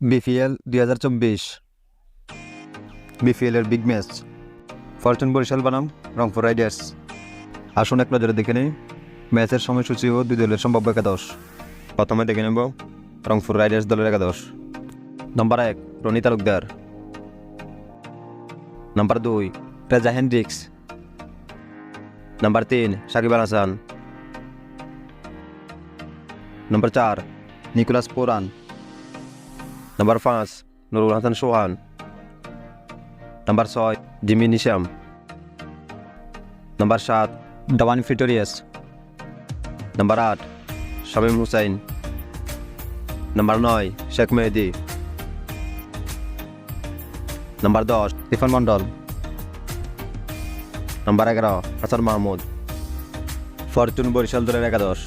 BPL দুই হাজার চব্বিশ। বিপিএলের বিগ ম্যাচ। ফরচুন বরিশাল বনাম, রংপুর রাইডার্স। আসুন এক নজরে দেখে নিই, ম্যাচের সময়সূচি ও দুই দলের সম্ভাব্য একাদশ। প্রথমে দেখে নেব রংপুর রাইডার্স দলের একাদশ। নম্বর এক, রনি তালুকদার। নম্বর দুই, রেজা হেন্ড্রিক্স নম্বর তিন, সাকিব আল হাসান। নম্বর চার, নিকোলাস পোরান। নম্বর পাঁচ নুরুল হাসান সোহান নম্বর ছয় জিমি নিশাম নম্বর সাত দাওয়ানি ফিটোরিয়াস নম্বর আট শামীম হুসাইন নম্বর নয় শেখ মেহেদি নম্বর দশ ইরফান মন্ডল নম্বর এগারো হাসান মাহমুদ ফরচুন বরিশাল দলের একাদশ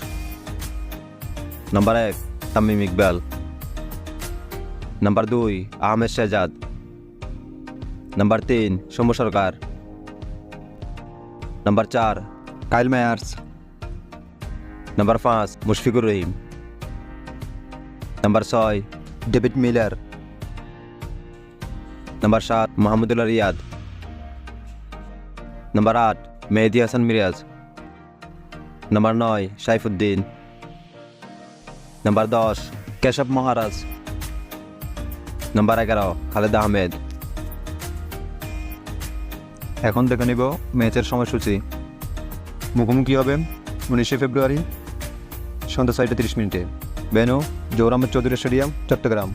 নম্বর এক তামিম ইকবাল নম্বর দুই আহমেদ শেজাদ নম্বর তিন সৌম্য সরকার নম্বর চার কাইল মায়ার্স নম্বর পাঁচ মুশফিকুর রহিম নম্বর ছয় ডেভিড মিলার নম্বর সাত মাহমুদুল্লাহ রিয়াদ নম্বর আট মেহেদি হাসান মিরাজ নম্বর নয় সাইফুদ্দিন নম্বর দশ কেশব মহারাজ নম্বর এগারো, খালেদ আহমেদ। এখন দেখে নিব ম্যাচের সময়সূচি। মুখোমুখি হবে উনিশে ফেব্রুয়ারি সন্ধ্যা ছয়টা তিরিশ মিনিটে। বেনু জৌরামের চৌধুরী স্টেডিয়াম, চট্টগ্রাম।